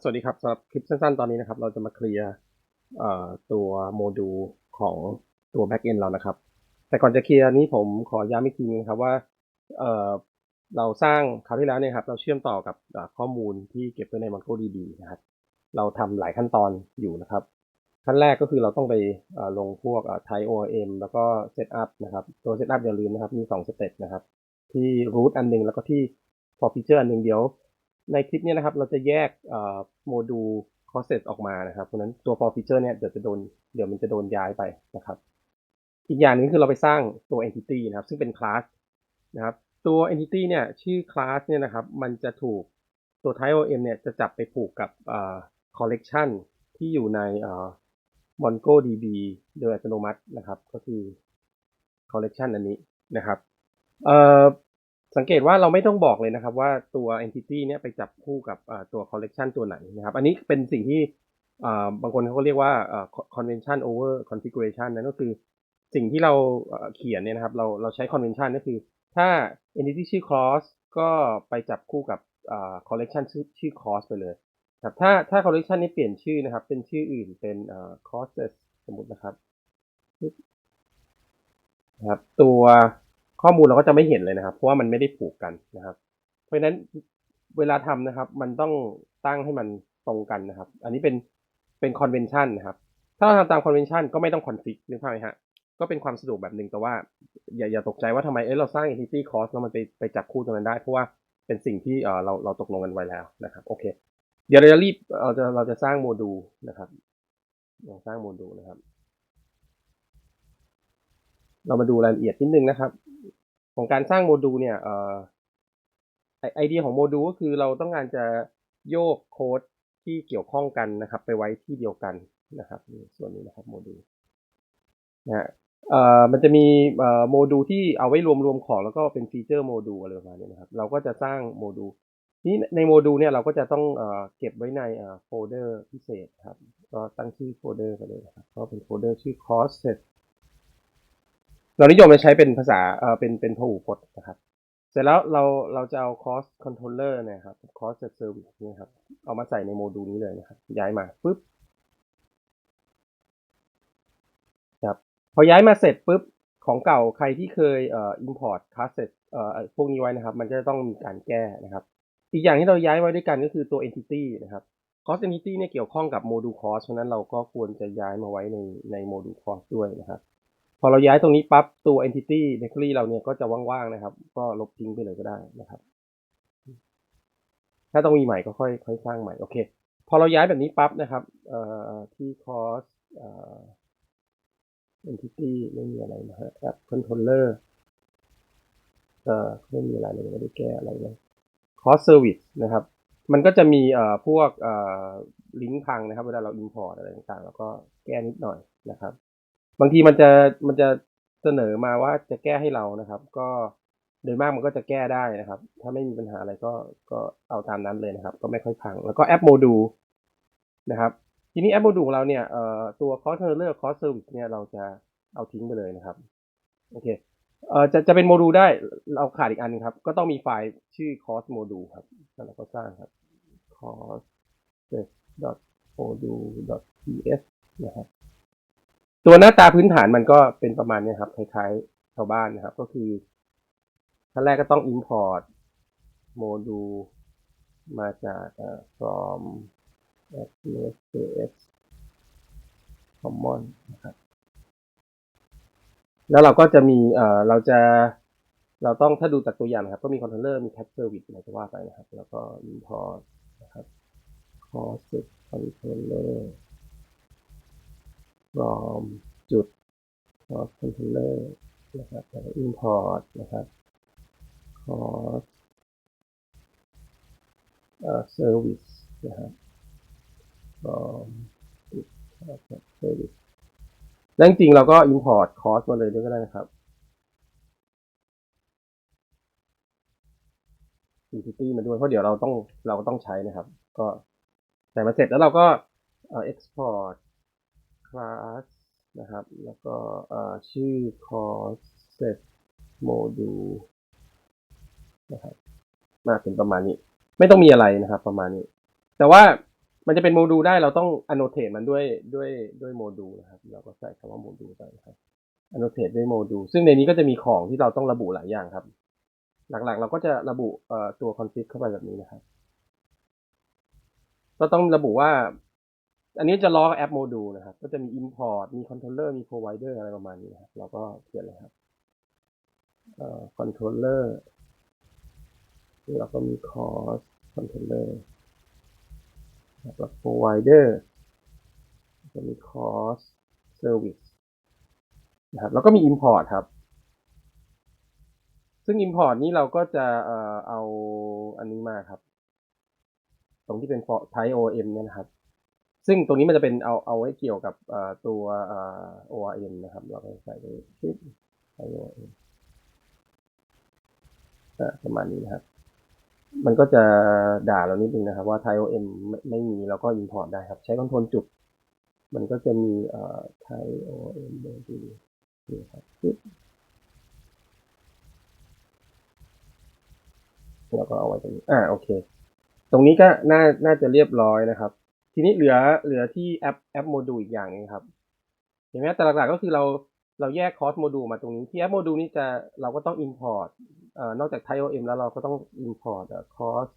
สวัสดีครับสำหรับคลิปสั้นๆตอนนี้นะครับ เราจะมาเคลียร์ตัวโมดูลของตัว backend เรานะครับ แต่ก่อนจะเคลียร์นี้ผมขอย้ำอีกทีนึงครับว่าเเราสร้างคราวที่แล้วเนี่ยครับ เราเชื่อมต่อกับข้อมูลที่เก็บไว้ใน MongoDB นะครับ เราทำหลายขั้นตอนอยู่นะครับ ขั้นแรกก็คือเราต้องไปลงพวก Type ORM แล้วก็ Setup นะครับ ตัว Setup อย่าลืมนะครับ มี2สเต็ปนะครับ ที่ root อันหนึงแล้วก็ที่ for feature อันนึงเดียว ในคลิปนี้นะครับ เราจะแยกโมดูล process ออกมานะครับ เพราะนั้นตัว for feature เนี่ยเดี๋ยวจะโดนเดี๋ยวมันจะโดนย้ายไปนะครับ อีกอย่างหนึงคือเราไปสร้างตัว entity นะครับ ซึ่งเป็น class นะครับ ตัว entity เนี่ยชื่อ class เนี่ยนะครับ มันจะถูกตัว type OM เนี่ยจะจับไปผูกกับเอ่อ collection ที่อยู่ในเอ่อ MongoDB โดยอัตโนมัตินะครับ ก็คือ collection อันนี้นะครับ สังเกตว่าเราไม่ต้องบอกเลยนะครับว่าตัว entity เนี่ยไปจับคู่กับตัว collection ตัวไหนนะครับ อันนี้เป็นสิ่งที่บางคนเขาก็เรียกว่า convention over configuration นั่นก็คือสิ่งที่เราเขียนเนี่ยนะครับ เราเราใช้ convention ก็คือ ถ้า entity ชื่อ clause ก็ไปจับคู่กับ collection ชื่อชื่อ clause ไปเลยครับถ้าถ้า collection นี้เปลี่ยนชื่อนะครับ เป็นชื่ออื่นเป็น clauses สมมตินะครับครับตัว ข้อมูลเราก็จะไม่เห็นเลยนะครับ เพราะว่ามันไม่ได้ผูกกันนะครับ เพราะฉะนั้นเวลาทำนะครับ มันต้องตั้งให้มันตรงกันนะครับ อันนี้เป็นเป็นคอนเวนชันนะครับ ถ้าเราทำตามคอนเวนชันก็ไม่ต้องคอนฟิกนึกภาพไหมฮะ ก็เป็นความสะดวกแบบหนึ่งแต่ว่า อย่าอย่าตกใจว่าทำไมเอ้เราสร้าง entity cost แล้วมันไปไปจับคู่ตรงนั้นได้ เพราะว่าเป็นสิ่งที่เออเราเราตกลงกันไว้แล้วนะครับ โอเค เดี๋ยวเราจะรีบเราจะเราจะสร้างโมดูลนะครับเราสร้างโมดูลนะครับ เรามาดูรายละเอียดนิดนึงนะครับ ของการสร้างโมดูลเนี่ยเออไอเดียของโมดูลก็คือเราต้องการจะโยกโค้ดที่เกี่ยวข้องกันนะครับ ไปไว้ที่เดียวกันนะครับนี่ส่วนนี้นะครับโมดูลนะฮะเออมันจะมีเอ่อโมดูลที่เอาไว้รวมรวมของแล้วก็เป็นฟีเจอร์โมดูลอะไรประมาณนี้นะครับ เราก็จะสร้างโมดูลนี่ในโมดูลเนี่ยเราก็จะต้องเอ่อเก็บไว้ในเอ่อโฟลเดอร์พิเศษครับ ก็ตั้งชื่อโฟลเดอร์ไปเลยนะครับ ก็เป็นโฟลเดอร์ชื่อ cost set เรานิยมจะใช้เป็นภาษาเออเป็นเป็นพหูพจน์นะครับ เสร็จแล้วเราเราจะเอา cost controller เนะครับ cost set service นี่ครับ เอามาใส่ในโมดูลนี้เลยนะครับ ย้ายมาปุ๊บครับพอย้ายมาเสร็จปุ๊บของเก่าใครที่เคยเอ่อ import class set เอ่อพวกนี้ไว้นะครับ มันจะต้องมีการแก้นะครับ อีกอย่างที่เราย้ายไว้ด้วยกันก็คือตัว entity นะครับ cost entity เนี่ยเกี่ยวข้องกับโมดูล cost เพราะฉะนั้นเราก็ควรจะย้ายมาไว้ในในโมดูล cost ด้วยนะครับ พอเราย้ายตรงนี้ปั๊บตัว entity directory เราเนี่ยก็จะว่างๆนะครับ ก็ลบทิ้งไปเลยก็ได้นะครับ ถ้าต้องมีใหม่ก็ค่อยค่อยสร้างใหม่โอเค พอเราย้ายแบบนี้ปั๊บนะครับเอ่อที่ cost เอ่อ entity ไม่มีอะไรนะฮะ app controller เอ่อไม่มีอะไรเลยไม่ได้แก้อะไรเลย cost service นะครับ มันก็จะมีเอ่อพวกเอ่อลิงก์พังนะครับ เวลาเรา import อะไรต่างๆ แล้วก็แก้นิดหน่อยนะครับ บางทีมันจะมันจะเสนอมาว่าจะแก้ให้เรานะครับ ก็โดยมากมันก็จะแก้ได้นะครับ ถ้าไม่มีปัญหาอะไรก็ก็เอาตามนั้นเลยนะครับ ก็ไม่ค่อยพัง แล้วก็แอปโมดูลนะครับ ทีนี้แอปโมดูลเราเนี่ยเอ่อตัว cost controller cost service เนี่ยเราจะเอาทิ้งไปเลยนะครับโอเคเอ่อจะจะเป็นโมดูลได้เราขาดอีกอันนึงครับ ก็ต้องมีไฟล์ชื่อ cost module ครับแล้วเราก็สร้างครับ cost module ts นะครับ ตัวหน้าตาพื้นฐานมันก็เป็นประมาณเนี้ยครับคล้ายๆชาวบ้านนะครับ ก็คือขั้นแรกก็ต้อง import โมดูลมาจากเอ่อ from AWS common นะครับ แล้วเราก็จะมีเอ่อเราจะเราต้องถ้าดูจากตัวอย่างนะครับ ก็มี controller มี cat service อะไรก็ว่าไปนะครับ แล้วก็ import นะครับ cost controller from จุด cost controller นะครับแล้วก็ import นะครับ cost เอ่อ service นะครับ from จุด cost service แล้วจริงๆเราก็ import cost มาเลยด้วยก็ได้นะครับ entity มาด้วยเพราะเดี๋ยวเราต้องเราก็ต้องใช้นะครับ ก็ใส่มาเสร็จแล้วเราก็เอ่อ export class นะครับ แล้วก็ชื่อ cost set module นะครับมาเป็นประมาณนี้ ไม่ต้องมีอะไรนะครับ ประมาณนี้ แต่ว่ามันจะเป็นโมดูลได้เราต้อง annotate มันด้วยด้วยด้วยโมดูลนะครับ เราก็ใส่คำว่าโมดูลไปนะครับ annotate ด้วยโมดูลซึ่งในนี้ก็จะมีของที่เราต้องระบุหลายอย่างครับ หลักๆ เราก็จะระบุตัว config เข้าไปแบบนี้นะครับ ก็ต้องระบุว่า อันนี้จะล้อกับแอปโมดูลนะครับ ก็จะมี import มี controller มี provider อะไรประมาณนี้นะครับ เราก็เขียนเลยครับเอ่อ controller แล้วก็มี cost controller แล้วก็ provider แล้วก็มี cost service นะครับแล้วก็มี import ครับ ซึ่ง import นี้เราก็จะเอ่อเอาอันนี้มาครับ ตรงที่เป็น for- type OM เนี่ยนะครับ ซึ่งตรงนี้มันจะเป็นเอาเอาไว้เกี่ยวกับตัว ORM นะครับ เราก็ใส่ไปที่ type ORM ประมาณนี้นะครับ มันก็จะด่าเรานิดนึงนะครับ ว่า type OM ไม่ไม่มีเราก็ import ได้ครับ ใช้คอนโทรลจุด มันก็จะมีเอ่อ type OM ดูนี่ครับปึ๊บแล้วก็เอาไว้ตรงนี้ อ่า โอเค ตรงนี้ก็น่า น่าจะเรียบร้อยนะครับ ทีนี้เหลือเหลือที่แอปแอปโมดูลอีกอย่างหนึงครับ เห็นไหมแต่หลักๆก็คือเราเราแยกคอร์สโมดูลมาตรงนี้ ที่แอปโมดูลนี้จะเราก็ต้อง import เอ่อนอกจาก Type OM แล้วเราก็ต้อง import เอ่อ course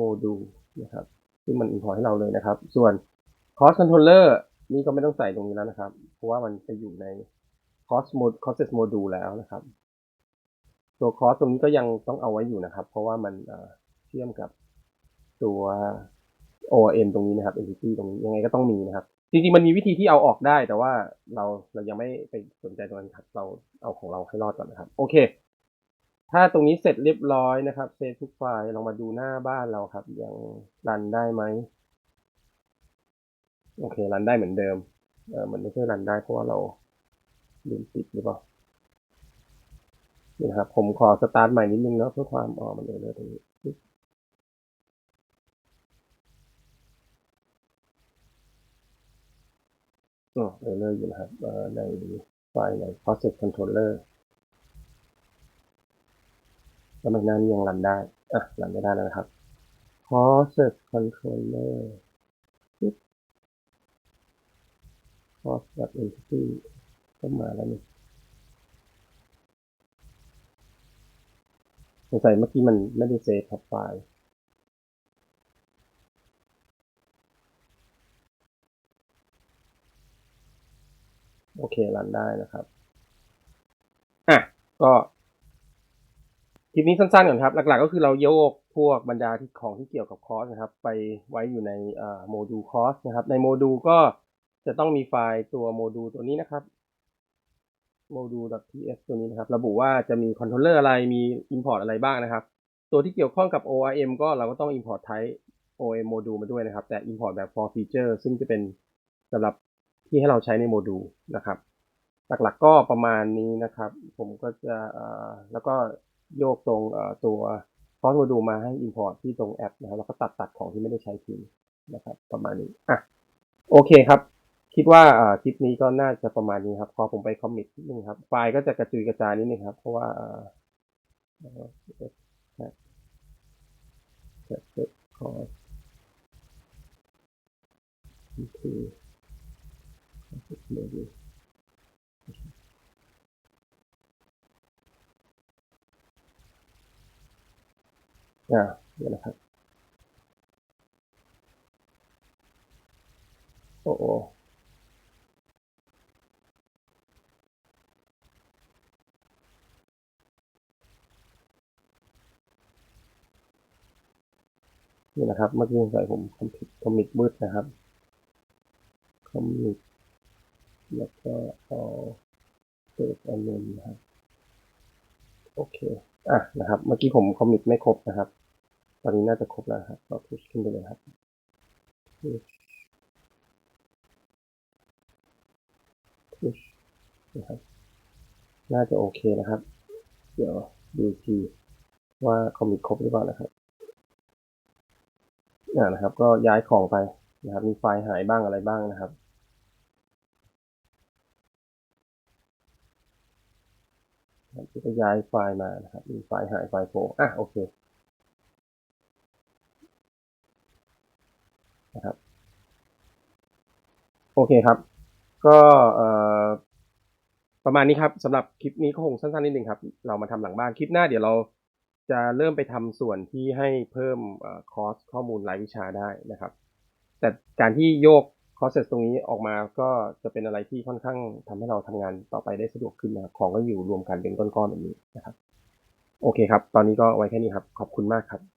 module นะครับซึ่งมัน import ให้เราเลยนะครับ ส่วน course controller นี่ก็ไม่ต้องใส่ตรงนี้แล้วนะครับ เพราะว่ามันจะอยู่ใน course mod courses module แล้วนะครับ ตัว course ตรงนี้ก็ยังต้องเอาไว้อยู่นะครับ เพราะว่ามันเชื่อมกับตัว ORM ตรงนี้นะครับ entity ตรงนี้ยังไงก็ต้องมีนะครับ จริงๆมันมีวิธีที่เอาออกได้ แต่ว่าเราเรายังไม่ไปสนใจตรงนั้นครับ เราเอาของเราให้รอดก่อนนะครับ โอเค ถ้าตรงนี้เสร็จเรียบร้อยนะครับเซฟทุกไฟล์ลองมาดูหน้าบ้านเราครับ ยังรันได้ไหมโอเครันได้เหมือนเดิมเออมันไม่ใช่รันได้เพราะว่าเราลืมปิดหรือเปล่านี่นะครับผมขอสตาร์ทใหม่นิดนึงเนาะเพื่อความอ๋อมันเออเลยตรงนี้ เออเลยอยู่นะครับในไฟล์ใน process controller แล้วมันหน้านี้ยังรันได้ อะ รันไม่ได้แล้วนะครับ process controller ปึ๊บ process entity ก็มาแล้วนี่สงสัยเมื่อกี้มันไม่ได้เซฟครับไฟล์ โอเครันได้นะครับอะก็คลิปนี้สั้นๆก่อนครับ หลักๆก็คือเราโยกพวกบรรดาที่ของที่เกี่ยวกับคอร์สนะครับ ไปไว้อยู่ในโมดูลคอร์สนะครับ ในโมดูลก็จะต้องมีไฟล์ตัวโมดูลตัวนี้นะครับ module.ts ตัวนี้นะครับ ระบุว่าจะมีคอนโทรลเลอร์อะไรมี import อะไรบ้างนะครับ ตัวที่เกี่ยวข้องกับ ORM ก็เราก็ต้อง import type ORM module มาด้วยนะครับ แต่ import แบบ for feature ซึ่งจะเป็นสำหรับ ที่ให้เราใช้ในโมดูลนะครับหลักๆก็ประมาณนี้นะครับ ผมก็จะแล้วก็โยกตรงตัวคอร์โมดูลมาให้ import ที่ตรงแอปนะครับแล้วก็ตัดตัดของที่ไม่ได้ใช้ทิ้งนะครับ ประมาณนี้อะโอเคครับ คิดว่าคลิปนี้ก็น่าจะประมาณนี้ครับพอผมไปคอมมิตนิดนึงครับ ไฟล์ก็จะกระจุยกระจายนิดนึงครับ เพราะว่าเอ่ อเอ่อแท็กแท็กคอร์สนี่คือโมดูลอ่าเดี๋ยวนะครับ โอ้โหนี่นะครับ เมื่อกี้ใส่ผมคอมพิวคอมมิตมืดนะครับ คอมมิต แล้วก็เอาเปิดอันนึงนะครับโอเคอะนะครับ เมื่อกี้ผมคอมมิตไม่ครบนะครับ ตอนนี้น่าจะครบแล้วครับก็พุชขึ้นไปเลยครับ push push นะครับ น่าจะโอเคนะครับ เดี๋ยวดูทีว่าคอมมิตครบหรือเปล่านะครับอ่านะครับ ก็ย้ายของไปนะครับ มีไฟล์หายบ้างอะไรบ้างนะครับ ครับก็ย้ายไฟล์มานะครับ มีไฟล์หายไฟล์โผล่อะโอเคนะครับ โอเคครับ ก็ประมาณนี้ครับสำหรับคลิปนี้ก็คงสั้นๆนิดนึงครับ เรามาทำหลังบ้านคลิปหน้าเดี๋ยวเราจะเริ่มไปทำส่วนที่ให้เพิ่มคอร์สข้อมูลรายวิชาได้นะครับ แต่การที่โยก คอร์สตรงนี้ออกมาก็จะเป็นอะไรที่ค่อนข้างทำให้เราทำงานต่อไปได้สะดวกขึ้นนะครับของก็อยู่รวมกันเป็นก้อนๆแบบนี้นะครับ โอเคครับ ตอนนี้ก็ไว้แค่นี้ครับ ขอบคุณมากครับ